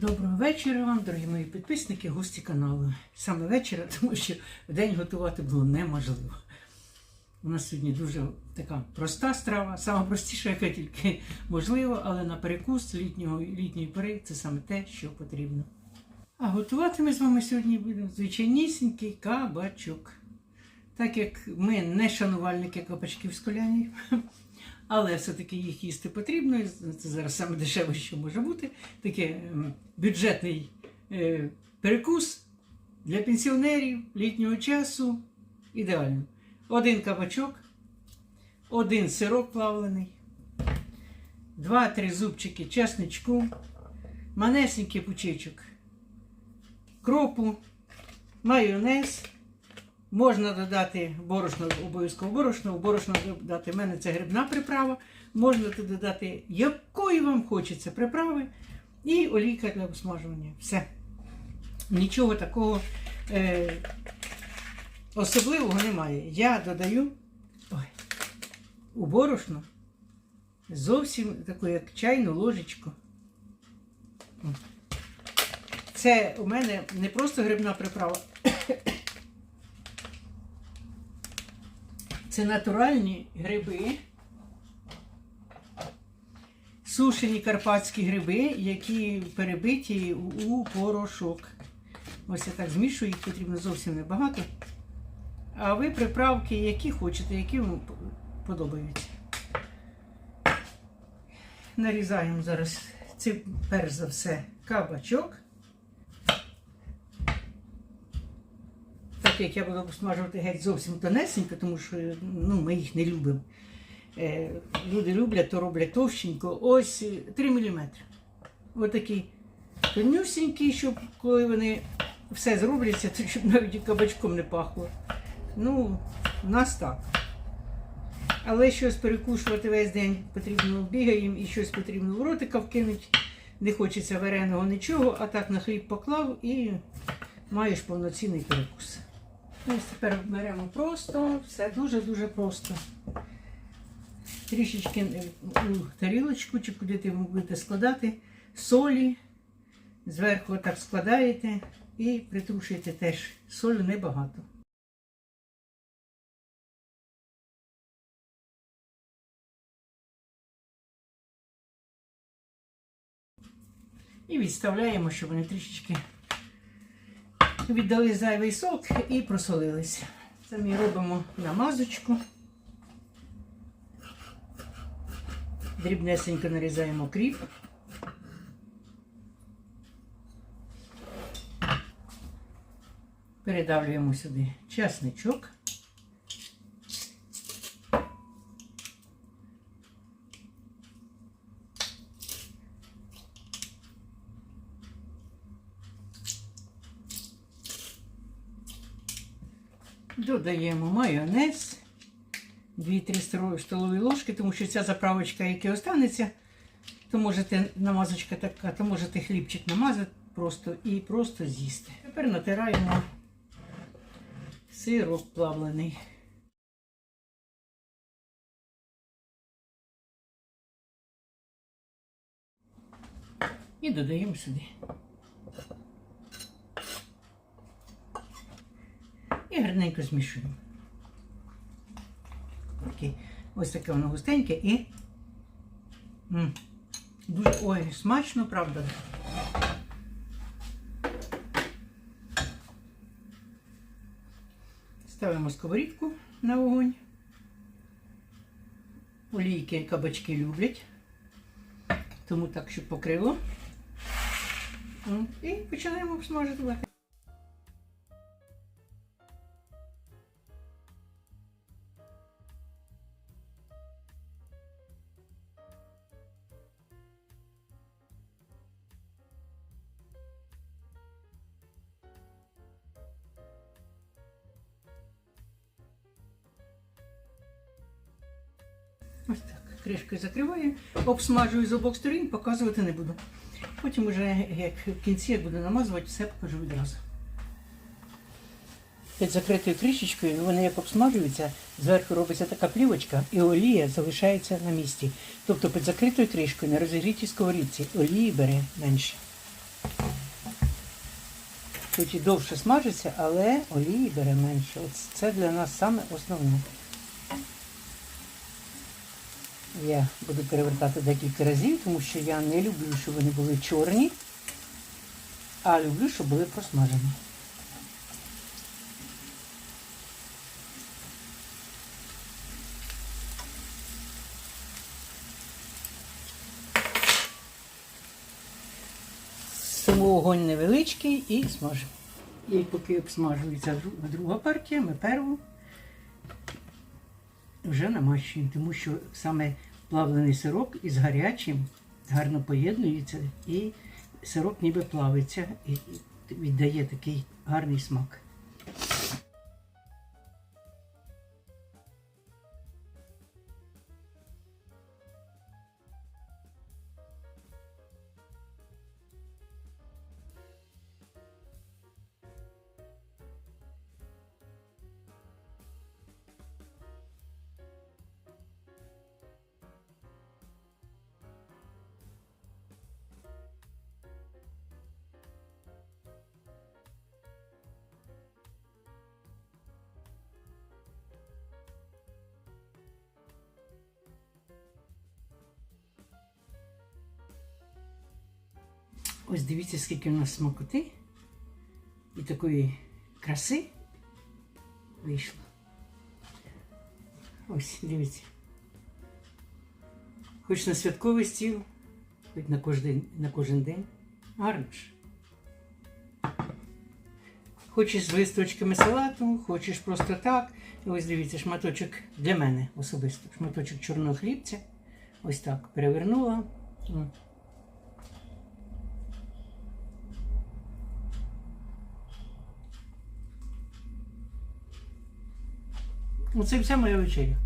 Доброго вечора вам, дорогі мої підписники, гості каналу. Саме вечора, тому що в день готувати було неможливо. У нас сьогодні дуже така проста страва, сама простіша, яка тільки можливо, але на перекус літнього, літньої пори це саме те, що потрібно. А готувати ми з вами сьогодні будемо звичайнісінький кабачок. Так як ми не шанувальники кабачків з колянів, але все-таки їх їсти потрібно. Це зараз саме дешеве, що може бути. Такий ем, бюджетний е, перекус для пенсіонерів літнього часу. Ідеально. Один кабачок, один сирок плавлений, два-три зубчики чесничку, манесенький пучечок кропу, майонез. Можна додати борошно, обов'язково борошно, в борошно додати, в мене це грибна приправа. Можна додати, якої вам хочеться приправи, і олійка для обсмажування. Все. Нічого такого е, особливого немає. Я додаю ой, у борошно зовсім таку, як чайну ложечку. Це у мене не просто грибна приправа. Це натуральні гриби, сушені карпатські гриби, які перебиті у порошок. Ось я так змішую, їх потрібно зовсім небагато. А ви приправки, які хочете, які вам подобаються. Нарізаємо зараз це перш за все кабачок. Як я буду смажувати геть зовсім тонесенько, тому що ну, ми їх не любимо. Е, люди люблять, то роблять товщенько. Ось е, 3 мм. Ось такий тонюсенький, щоб коли вони все зробляться, то щоб навіть і кабачком не пахло. Ну, у нас так. Але щось перекушувати весь день потрібно бігаємо і щось потрібно в ротика вкинути. Не хочеться вареного нічого, а так на хліб поклав і маєш повноцінний перекус. Ось тепер беремо просто, все дуже-дуже просто. Трішечки е, у тарілочку, чи куди ти будете складати, солі. Зверху так складаєте і притрушуєте теж солі небагато. І відставляємо, щоб вони трішечки віддали зайвий сок і просолилися. Самі робимо намазочку. Дрібнесенько нарізаємо кріп. Передавлюємо сюди часничок. Додаємо майонез. 2-3 столові ложки, тому що ця заправочка, яка останеться, то можете намазочка така, то можете хлібчик намазати просто і просто з'їсти. Тепер натираємо сирок плавлений. І додаємо сюди. І гарненько. Такі, ось таке воно густеньке і м, дуже ой, смачно, правда. Ставимо сковорідку на вогонь. Олійки кабачки люблять, тому так, щоб покрило. І починаємо смажити. Ось так. Кришкою закриваю, обсмажую з обох сторін, показувати не буду. Потім вже як в кінці як буду намазувати, все покажу відразу. Під закритою кришечкою вони як обсмажуються, зверху робиться така плівочка і олія залишається на місці. Тобто під закритою кришкою на розігрітій сковорідці олії бере менше. хоч і довше смажиться, але олії бере менше. От це для нас саме основне. Я буду перевертати декілька разів, тому що я не люблю, щоб вони були чорні, а люблю, щоб були просмажені. Тому огонь невеличкий і смажимо. І поки обсмажується друга партія, ми перву вже намащуємо, тому що саме плавлений сирок із гарячим гарно поєднується і сирок ніби плавиться і віддає такий гарний смак. Ось дивіться, скільки у нас смакоти і такої краси вийшло. Ось, дивіться. Хоч на святковий стіл, хоч на кожен, на кожен день. Гарно ж. Хочеш з листочками салату, хочеш просто так. І ось дивіться, шматочок для мене особисто. Шматочок чорного хлібця. Ось так перевернула. М. Оце вся моя вечеря.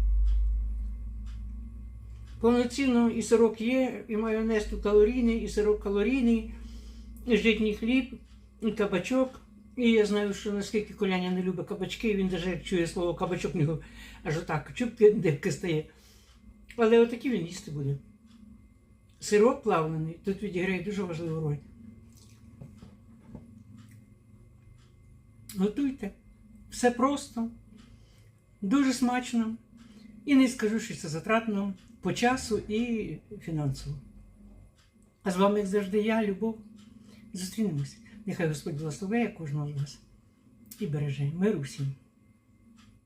Повноцінно і сирок є, і майонез тут калорійний, і сирок калорійний, і житній хліб, і кабачок. І я знаю, що наскільки Коляня не любить кабачки, він навіть як чує слово кабачок, нього аж отак чубки дибки стає. Але отакий він їсти буде. Сирок плавлений тут відіграє дуже важливу роль. Готуйте. Все просто. Дуже смачно. І не скажу, що це затратно по часу і фінансово. А з вами, як завжди, я, Любов. Зустрінемось. Нехай Господь благословляє кожного з вас і береже миру всім.